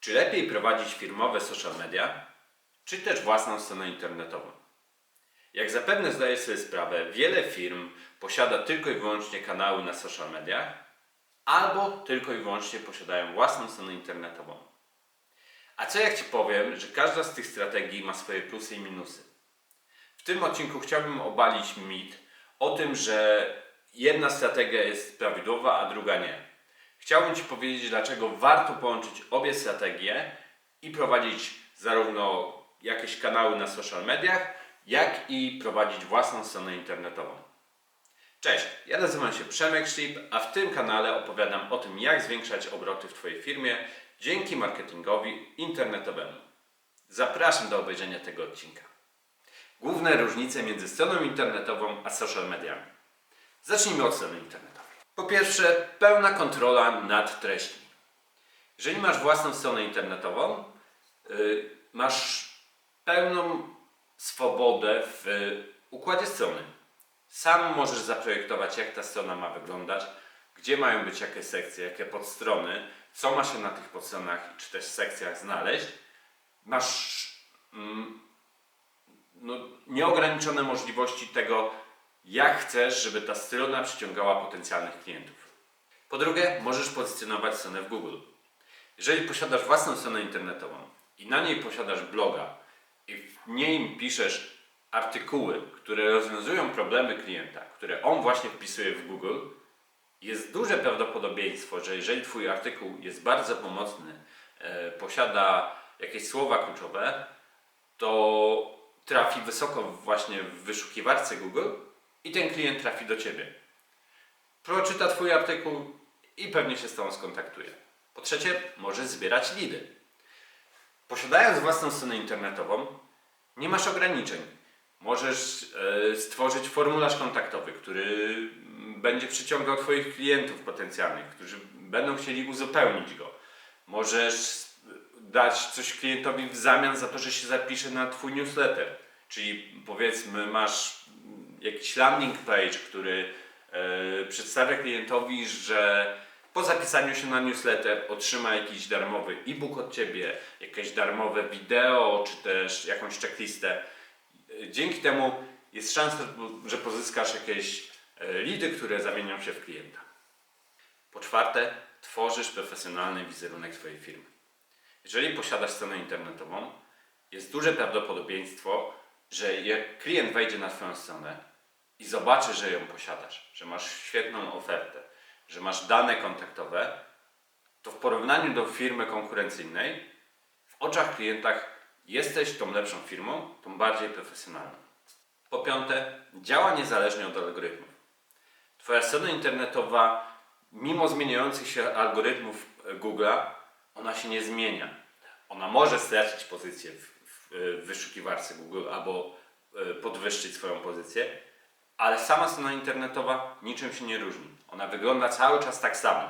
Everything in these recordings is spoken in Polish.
Czy lepiej prowadzić firmowe social media, czy też własną stronę internetową? Jak zapewne zdajesz sobie sprawę, wiele firm posiada tylko i wyłącznie kanały na social mediach, albo tylko i wyłącznie posiadają własną stronę internetową. A co jak Ci powiem, że każda z tych strategii ma swoje plusy i minusy? W tym odcinku chciałbym obalić mit o tym, że jedna strategia jest prawidłowa, a druga nie. Chciałbym Ci powiedzieć, dlaczego warto połączyć obie strategie i prowadzić zarówno jakieś kanały na social mediach, jak i prowadzić własną stronę internetową. Cześć, ja nazywam się Przemek Szlip, a w tym kanale opowiadam o tym, jak zwiększać obroty w Twojej firmie dzięki marketingowi internetowemu. Zapraszam do obejrzenia tego odcinka. Główne różnice między stroną internetową a social mediami. Zacznijmy od strony internetowej. Po pierwsze, pełna kontrola nad treściami. Jeżeli masz własną stronę internetową, yy, masz pełną swobodę w układzie strony. Sam możesz zaprojektować, jak ta strona ma wyglądać, gdzie mają być jakie sekcje, jakie podstrony, co ma się na tych podstronach czy też sekcjach znaleźć. Masz mm, no, nieograniczone możliwości tego, jak chcesz, żeby ta strona przyciągała potencjalnych klientów. Po drugie, możesz pozycjonować stronę w Google. Jeżeli posiadasz własną stronę internetową i na niej posiadasz bloga i w niej piszesz artykuły, które rozwiązują problemy klienta, które on właśnie wpisuje w Google, jest duże prawdopodobieństwo, że jeżeli Twój artykuł jest bardzo pomocny, e, posiada jakieś słowa kluczowe, to trafi wysoko właśnie w wyszukiwarce Google i ten klient trafi do Ciebie. Proczyta Twój artykuł i pewnie się z Tobą skontaktuje. Po trzecie, możesz zbierać lidy. Posiadając własną stronę internetową, nie masz ograniczeń. Możesz e, stworzyć formularz kontaktowy, który będzie przyciągał Twoich klientów potencjalnych, którzy będą chcieli uzupełnić go. Możesz dać coś klientowi w zamian za to, że się zapisze na Twój newsletter. Czyli powiedzmy, masz jakiś landing page, który e, przedstawia klientowi, że po zapisaniu się na newsletter otrzyma jakiś darmowy e-book od Ciebie, jakieś darmowe wideo, czy też jakąś checklistę. Dzięki temu jest szansa, że pozyskasz jakieś e, lidy, które zamienią się w klienta. Po czwarte, tworzysz profesjonalny wizerunek Twojej firmy. Jeżeli posiadasz stronę internetową, jest duże prawdopodobieństwo, że jak klient wejdzie na Twoją stronę i zobaczy, że ją posiadasz, że masz świetną ofertę, że masz dane kontaktowe, to w porównaniu do firmy konkurencyjnej, w oczach klientach jesteś tą lepszą firmą, tą bardziej profesjonalną. Po piąte, działa niezależnie od algorytmów. Twoja strona internetowa, mimo zmieniających się algorytmów Google'a, ona się nie zmienia. Ona może stracić pozycję w, w, w wyszukiwarce Google albo e, podwyższyć swoją pozycję, ale sama strona internetowa niczym się nie różni. Ona wygląda cały czas tak samo.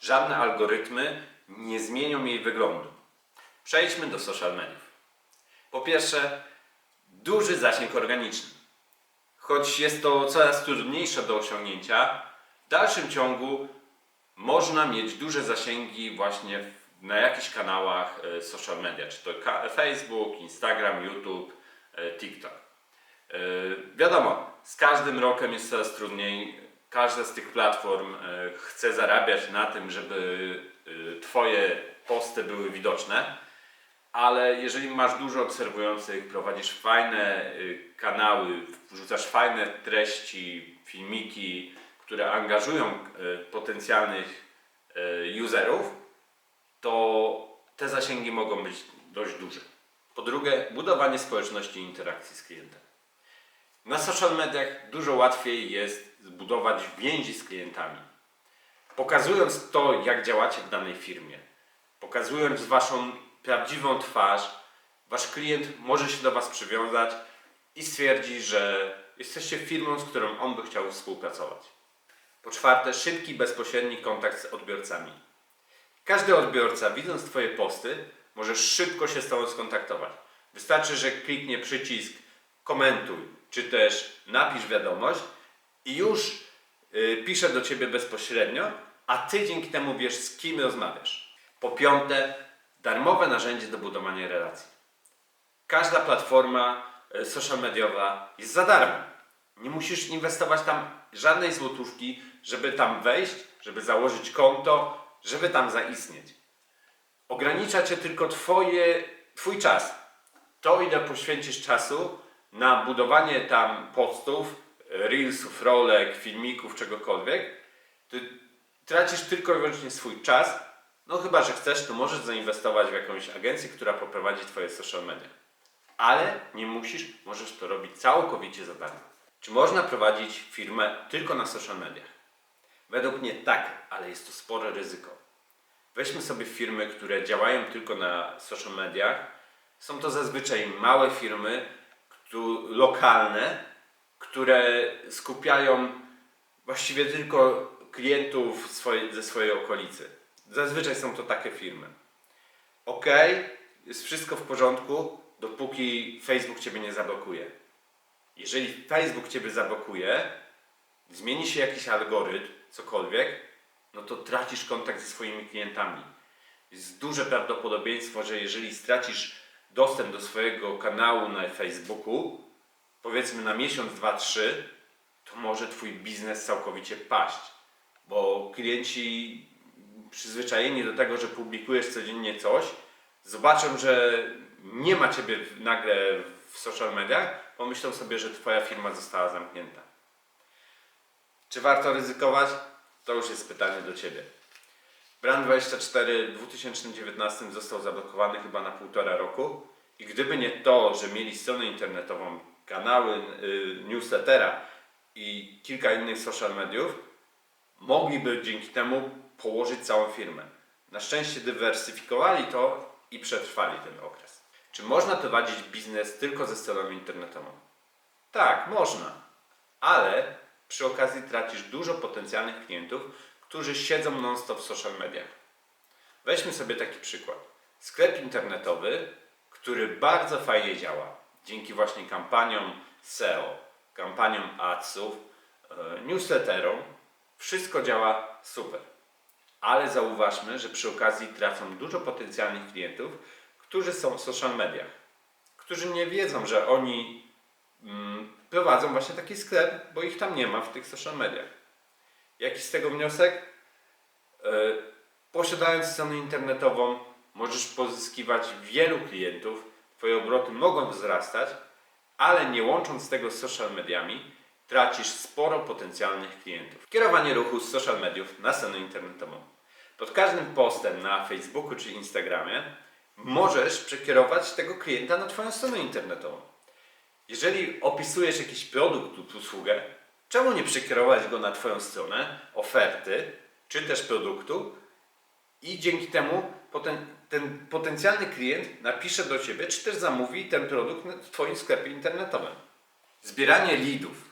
Żadne algorytmy nie zmienią jej wyglądu. Przejdźmy do social mediów. Po pierwsze, duży zasięg organiczny. Choć jest to coraz trudniejsze do osiągnięcia, w dalszym ciągu można mieć duże zasięgi właśnie na jakichś kanałach e, social media, czy to Facebook, Instagram, YouTube, e, TikTok. E, Wiadomo, z każdym rokiem jest coraz trudniej. Każda z tych platform e, chce zarabiać na tym, żeby e, Twoje posty były widoczne, ale jeżeli masz dużo obserwujących, prowadzisz fajne y, kanały, wrzucasz fajne treści, filmiki, które angażują potencjalnych userów, to te zasięgi mogą być dość duże. Po drugie, budowanie społeczności i interakcji z klientem. Na social mediach dużo łatwiej jest zbudować więzi z klientami. Pokazując to, jak działacie w danej firmie, pokazując waszą prawdziwą twarz, wasz klient może się do was przywiązać i stwierdzi, że jesteście firmą, z którą on by chciał współpracować. Po czwarte, szybki, bezpośredni kontakt z odbiorcami. Każdy odbiorca, widząc Twoje posty, może szybko się z Tobą skontaktować. Wystarczy, że kliknie przycisk komentuj, czy też napisz wiadomość i już y, pisze do Ciebie bezpośrednio, a Ty dzięki temu wiesz, z kim rozmawiasz. Po piąte, darmowe narzędzie do budowania relacji. Każda platforma e, social mediowa jest za darmo. Nie musisz inwestować tam żadnej złotówki, żeby tam wejść, żeby założyć konto, żeby tam zaistnieć. Ogranicza cię tylko twoje, twój czas. To ile poświęcisz czasu na budowanie tam postów, reelsów, rolek, filmików, czegokolwiek, ty tracisz tylko i wyłącznie swój czas. No chyba, że chcesz, to możesz zainwestować w jakąś agencję, która poprowadzi twoje social media. Ale nie musisz, możesz to robić całkowicie za darmo. Czy można prowadzić firmę tylko na social mediach? Według mnie tak, ale jest to spore ryzyko. Weźmy sobie firmy, które działają tylko na social mediach. Są to zazwyczaj małe firmy, lokalne, które skupiają właściwie tylko klientów swoje, ze swojej okolicy. Zazwyczaj są to takie firmy. Ok, jest wszystko w porządku, dopóki Facebook Ciebie nie zablokuje. Jeżeli Facebook Ciebie zablokuje, zmieni się jakiś algorytm, cokolwiek, no to tracisz kontakt ze swoimi klientami. Jest duże prawdopodobieństwo, że jeżeli stracisz dostęp do swojego kanału na Facebooku, powiedzmy na miesiąc, dwa, trzy, to może Twój biznes całkowicie paść. Bo klienci przyzwyczajeni do tego, że publikujesz codziennie coś, zobaczą, że nie ma Ciebie nagle w social mediach, pomyślą sobie, że Twoja firma została zamknięta. Czy warto ryzykować? To już jest pytanie do Ciebie. Brand24 w 2019 został zablokowany chyba na półtora roku i gdyby nie to, że mieli stronę internetową, kanały, y, newslettera i kilka innych social mediów, mogliby dzięki temu położyć całą firmę. Na szczęście dywersyfikowali to i przetrwali ten okres. Czy można prowadzić biznes tylko ze stroną internetową? Tak, można, ale przy okazji tracisz dużo potencjalnych klientów, którzy siedzą non-stop w social mediach. Weźmy sobie taki przykład. Sklep internetowy, który bardzo fajnie działa dzięki właśnie kampaniom SEO, kampaniom adsów, e, newsletterom. Wszystko działa super. Ale zauważmy, że przy okazji tracą dużo potencjalnych klientów, którzy są w social mediach, którzy nie wiedzą, że oni mm, prowadzą właśnie taki sklep, bo ich tam nie ma w tych social mediach. Jaki z tego wniosek? E, Posiadając stronę internetową, możesz pozyskiwać wielu klientów, Twoje obroty mogą wzrastać, ale nie łącząc tego z social mediami, tracisz sporo potencjalnych klientów. Kierowanie ruchu z social mediów na stronę internetową. Pod każdym postem na Facebooku czy Instagramie możesz przekierować tego klienta na Twoją stronę internetową. Jeżeli opisujesz jakiś produkt lub usługę, czemu nie przekierować go na Twoją stronę, oferty, czy też produktu i dzięki temu poten, ten potencjalny klient napisze do Ciebie, czy też zamówi ten produkt w Twoim sklepie internetowym. Zbieranie leadów.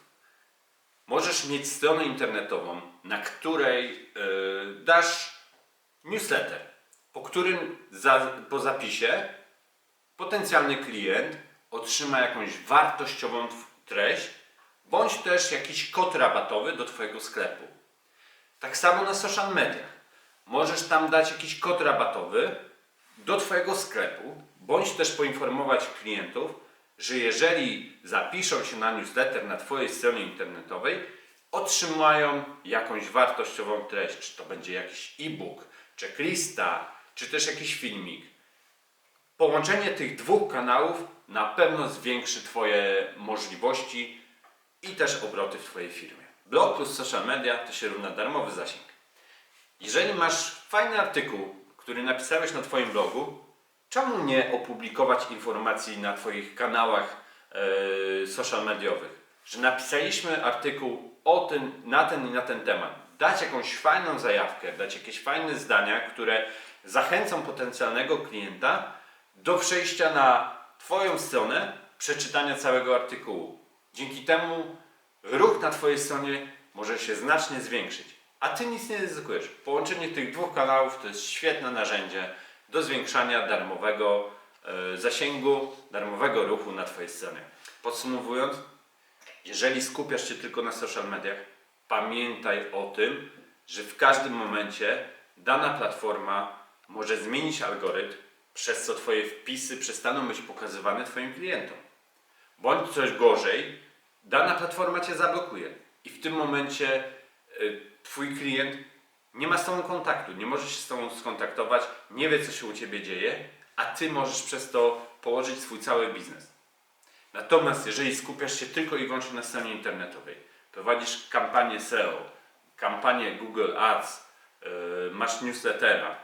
Możesz mieć stronę internetową, na której yy, dasz newsletter, po którym za, po zapisie potencjalny klient otrzyma jakąś wartościową treść, bądź też jakiś kod rabatowy do Twojego sklepu. Tak samo na social mediach. Możesz tam dać jakiś kod rabatowy do Twojego sklepu, bądź też poinformować klientów, że jeżeli zapiszą się na newsletter na Twojej stronie internetowej, otrzymają jakąś wartościową treść. Czy to będzie jakiś e-book, checklista, czy też jakiś filmik. Połączenie tych dwóch kanałów na pewno zwiększy Twoje możliwości i też obroty w Twojej firmie. Blog plus social media to się równa darmowy zasięg. Jeżeli masz fajny artykuł, który napisałeś na Twoim blogu, czemu nie opublikować informacji na Twoich kanałach e, social mediowych, że napisaliśmy artykuł o tym, na ten i na ten temat. Dać jakąś fajną zajawkę, dać jakieś fajne zdania, które zachęcą potencjalnego klienta do przejścia na Twoją stronę, przeczytania całego artykułu. Dzięki temu ruch na Twojej stronie może się znacznie zwiększyć, a Ty nic nie ryzykujesz. Połączenie tych dwóch kanałów to jest świetne narzędzie do zwiększania darmowego e, zasięgu, darmowego ruchu na Twojej stronie. Podsumowując, jeżeli skupiasz się tylko na social mediach, pamiętaj o tym, że w każdym momencie dana platforma może zmienić algorytm, przez co Twoje wpisy przestaną być pokazywane Twoim klientom. Bądź coś gorzej, dana platforma Cię zablokuje i w tym momencie y, Twój klient nie ma z Tobą kontaktu, nie może się z Tobą skontaktować, nie wie co się u Ciebie dzieje, a Ty możesz przez to położyć swój cały biznes. Natomiast jeżeli skupiasz się tylko i wyłącznie na stronie internetowej, prowadzisz kampanię SEO, kampanię Google Ads, yy, masz newslettera,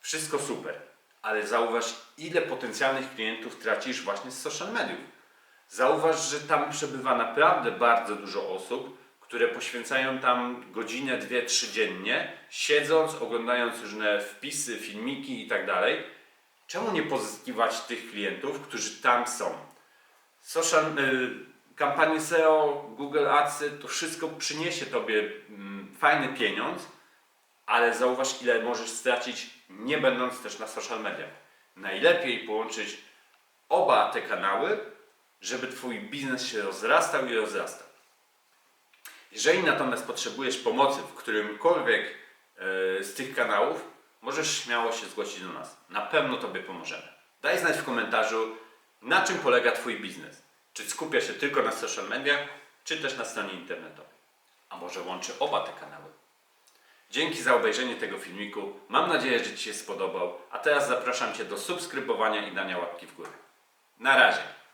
wszystko super, ale zauważ ile potencjalnych klientów tracisz właśnie z social mediów. Zauważ, że tam przebywa naprawdę bardzo dużo osób, które poświęcają tam godzinę, dwie, trzy dziennie, siedząc, oglądając różne wpisy, filmiki i tak dalej. Czemu nie pozyskiwać tych klientów, którzy tam są? Social, y, kampanie SEO, Google Adsy, to wszystko przyniesie Tobie mm, fajny pieniądz, ale zauważ ile możesz stracić nie będąc też na social mediach. Najlepiej połączyć oba te kanały, żeby Twój biznes się rozrastał i rozrastał. Jeżeli natomiast potrzebujesz pomocy w którymkolwiek e, z tych kanałów, możesz śmiało się zgłosić do nas. Na pewno Tobie pomożemy. Daj znać w komentarzu, na czym polega Twój biznes. Czy skupia się tylko na social mediach, czy też na stronie internetowej. A może łączy oba te kanały. Dzięki za obejrzenie tego filmiku. Mam nadzieję, że Ci się spodobał. A teraz zapraszam Cię do subskrybowania i dania łapki w górę. Na razie.